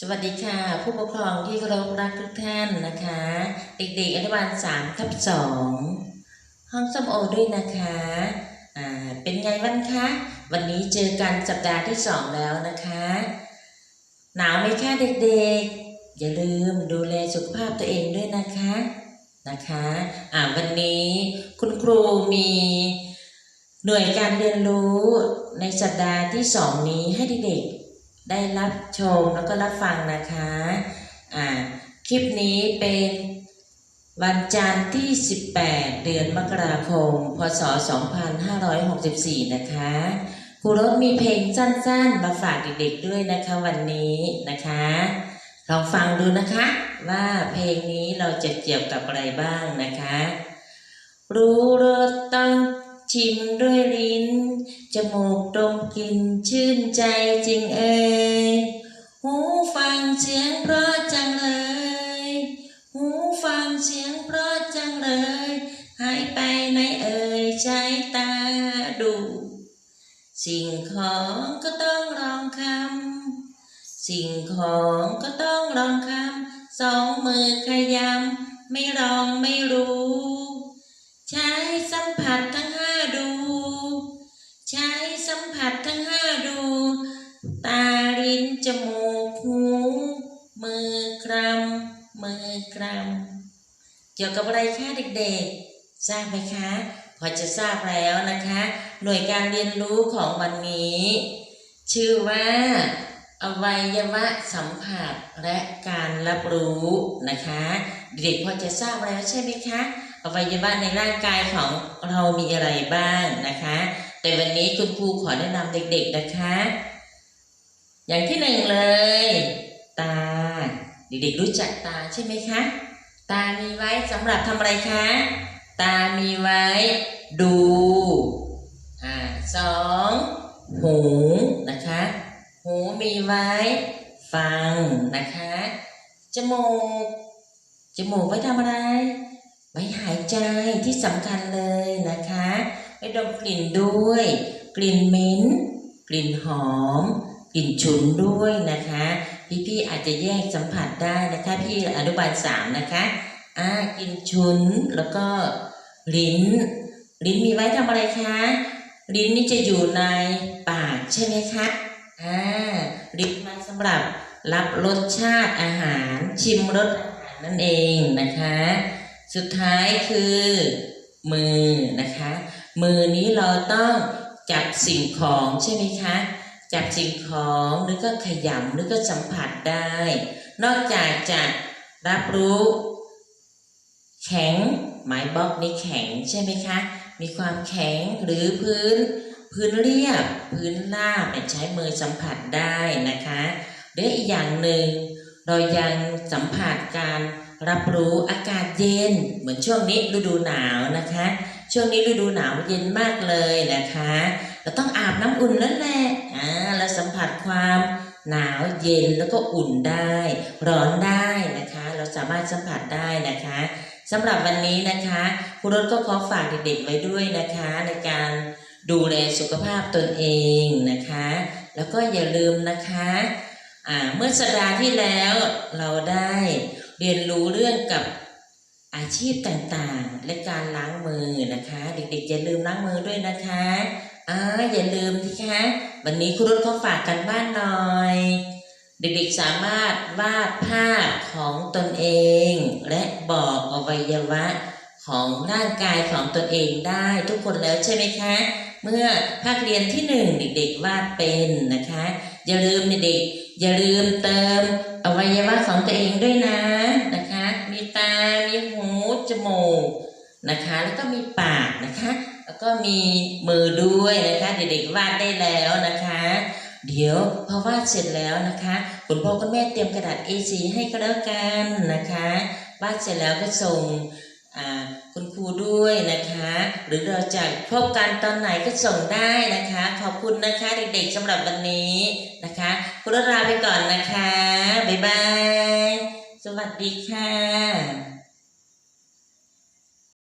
สวัสดีค่ะ ผู้ปกครองที่เคารพรักทุกท่านนะคะ เด็กๆอนุบาล3ทับ2ห้องส้มโอด้วยนะคะอ่าเป็นไงบ้างคะวันนี้เจอกันสัปดาห์ที่2แล้วนะคะ หนาวไหมคะเด็กๆ อย่าลืมดูแลสุขภาพตัวเองด้วยนะคะนะคะอ่าวันนี้คุณครูมีหน่วยการเรียนรู้ในสัปดาห์ที่2นี้ให้เด็กๆ ได้รับชมแล้วก็รับฟังนะคะอ่าคลิปนี้เป็นวันจันทร์ที่ 18 เดือนมกราคม พศ 2564 นะคะครูรถมีเพลงสั้นๆ มาฝากเด็กๆด้วยนะคะวันนี้นะคะลองฟังดูนะคะว่าเพลงนี้เราจะเกี่ยวกับอะไรบ้างนะคะ รู้รสต้อง ชิมด้วยลิ้น จมูกดมกลิ่นชื่นใจจริงเอ่ยหูฟังเสียงเพราะจังเลย หูฟังเสียงเพราะจังเลย หายไปไหนเอ่ยใช้ตาดู สิ่งของก็ต้องลองคำสิ่งของก็ต้องลองคำสองมือขยำไม่ลองไม่รู้ ใช้สัมผัสทั้ง สัมผัสทั้งห้าดู ตาลิ้นจมูกหูมือคลำมือคลำเกี่ยวกับอะไรคะเด็กๆ ทราบไหมคะ พอจะทราบแล้วนะคะ หน่วยการเรียนรู้ของวันนี้ ชื่อว่า อวัยวะสัมผัสและการรับรู้นะคะ เด็กพอจะทราบแล้วใช่ไหมคะ อวัยวะในร่างกายของเรามีอะไรบ้างนะคะ แต่วันนี้คุณครูขอแนะนำเด็กๆนะคะ อย่างที่หนึ่งเลย ตา เด็กๆรู้จักตาใช่ไหมคะ ตามีไว้สำหรับทำอะไรคะ ตามีไว้ ดูอ่าสองหูนะคะ หูมีไว้ ฟังนะคะจมูกจมูกไว้ทำอะไร ไว้หายใจที่สำคัญเลยนะคะ ไว้ดมกลิ่นด้วย กลิ่นเหม็นกลิ่นหอม กลิ่นฉุนด้วยนะคะ พี่ๆอาจจะแยกสัมผัสได้นะคะ พี่อนุบาลสามนะคะอ่ากลิ่นฉุนแล้วก็ลิ้น ลิ้นมีไว้ทำอะไรคะ ลิ้นนี่จะอยู่ในปากใช่ไหมคะอ่าลิ้นไว้สำหรับรับรสชาติอาหารชิมรสอาหารนั่นเองนะคะ สุดท้ายคือมือนะคะ มือนี้เราต้องจับสิ่งของใช่ไหมคะ จับสิ่งของหรือก็ขยำหรือก็สัมผัสได้ นอกจากจะรับรู้ แข็งไม้บล็อกนี้แข็งใช่ไหมคะ มีความแข็งหรือพื้น พื้นเรียบ พื้นราบใช้มือสัมผัสได้นะคะหรืออีกอย่างหนึ่งเรายังสัมผัสการรับรู้อากาศเย็น เหมือนช่วงนี้ฤดูหนาวนะคะ ช่วงนี้ฤดูหนาวเย็นมากเลยนะคะเราต้องอาบน้ำอุ่นนั่นแหละอ่าเราสัมผัสความหนาวเย็นแล้วก็อุ่นได้ ร้อนได้นะคะ เราสามารถสัมผัสได้นะคะสำหรับวันนี้นะคะครูรถก็ขอฝากเด็กๆไว้ด้วยนะคะ ในการดูแลสุขภาพตนเองนะคะ แล้วก็อย่าลืมนะคะเมื่อสัปดาห์ที่แล้วเราได้เรียนรู้เรื่องกับ อาชีพต่างๆ และการล้างมือนะคะ เด็กๆอย่าลืมล้างมือด้วยนะคะอ่าอย่าลืมที่คะวันนี้ครูรถเขาฝากกันบ้านหน่อย เด็กๆสามารถวาดภาพของตนเอง และบอกอวัยวะของร่างกายของตนเองได้ทุกคนแล้วใช่ไหมคะ เมื่อภาคเรียนที่หนึ่งเด็กๆวาดเป็นนะคะ อย่าลืมเด็กๆอย่าลืมเติมอวัยวะของตัวเองด้วยนะนะคะ ตา มีหู จมูกนะคะ แล้วก็มีปากนะคะ แล้วก็มีมือด้วยนะคะ เด็กๆวาดได้แล้วนะคะ เดี๋ยวพอวาดเสร็จแล้วนะคะคุณพ่อคุณแม่เตรียมกระดาษ A4 ให้ก็แล้วกันนะคะวาดเสร็จแล้วก็ส่งคุณครูด้วยนะคะ หรือเราจะพบกันตอนไหนก็ส่งได้นะคะ ขอบคุณนะคะเด็กๆสำหรับวันนี้นะคะ คุณรถลาไปก่อนนะคะ บ๊ายบาย สวัสดีค่ะ